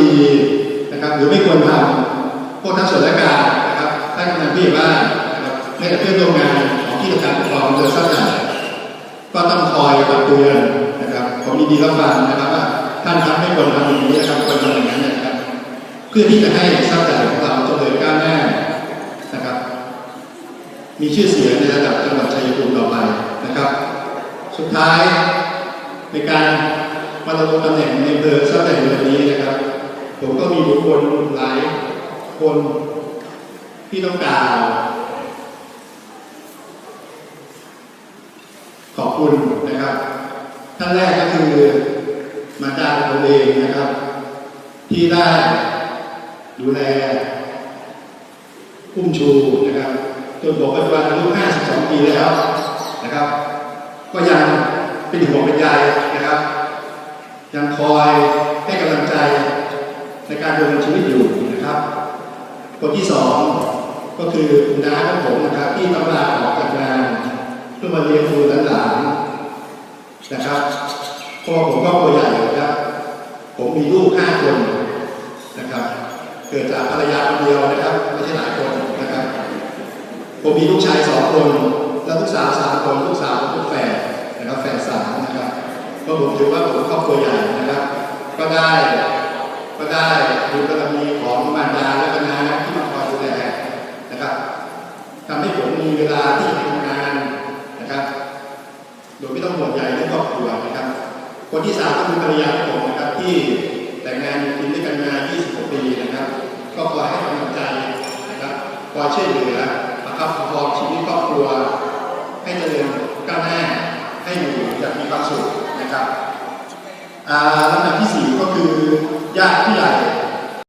ดีนะครับ หรือไม่ควรทำพวกทั้งส่วนราชการนะครับท่านกำนันผู้ใหญ่บ้านนะครับแม้แต่เพื่อนร่วมงานของที่ทำการปกครองอำเภอทรัพย์ใหญ่ก็ต้องคอยตักเตือนนะครับผมยินดีรับฟังนะครับว่าท่านทำไม่ควรทำอย่างนี้นะครับควรทำอย่างนั้นนะครับ เพื่อที่จะให้ทรัพย์ใหญ่ของเราเจริญก้าวหน้านะครับ มีชื่อเสียงในระดับจังหวัดชัยภูมิต่อไปนะครับ สุดท้ายในการมาดำรงตำแหน่งในอำเภอทรัพย์ใหญ่ในวันนี้นะครับ ผมก็มีบุคคลหลายคนที่ต้องกาวขอบคุณนะครับ ท่านแรกก็คือมาจากผมเองนะครับ ที่ได้ดูแลอุ้มชูนะครับจนผมปัจจุบันอายุ52 ปีแล้วนะครับ ก็ยังเป็นห่วงเป็นใยนะครับ ยังคอยให้กำลังใจ ในการดำเนินชีวิตอยู่นะครับ คนที่สองก็คือคุณน้าของผมนะครับที่ต้องลาออกจากงานเพื่อมาเลี้ยงดูหลานๆนะครับเพราะว่าผมก็ตัวใหญ่นะครับ ผมมีลูกห้าคนนะครับ เกิดจากภรรยาคนเดียวนะครับไม่ใช่หลายคนนะครับ ผมมีลูกชายสองคนและลูกสาวสามคนลูกสาวลูกแฝดนะครับแฝดสามนะครับก็ผมถือว่าผมครอบครัวใหญ่นะครับ ก็ได้ ก็ได้ดูกรณีของมารดาและก็น้าที่มาคอยดูแลนะครับทำให้ผมมีเวลาที่ทำงานนะครับ โดยไม่ต้องห่วงใยเรื่องครอบครัวนะครับ คนที่สามก็คือภรรยาของผมนะครับที่แต่งงานกินด้วยกันมา20ปีนะครับ ก็คอยให้กำลังใจนะครับคอยช่วยเหลือประคับประคองชีวิตครอบครัว ให้เจริญก้าวหน้าให้อยู่อย่างมีความสุขนะครับอ่าลำดับที่สี่ก็คือ ญาติผู้ใหญ่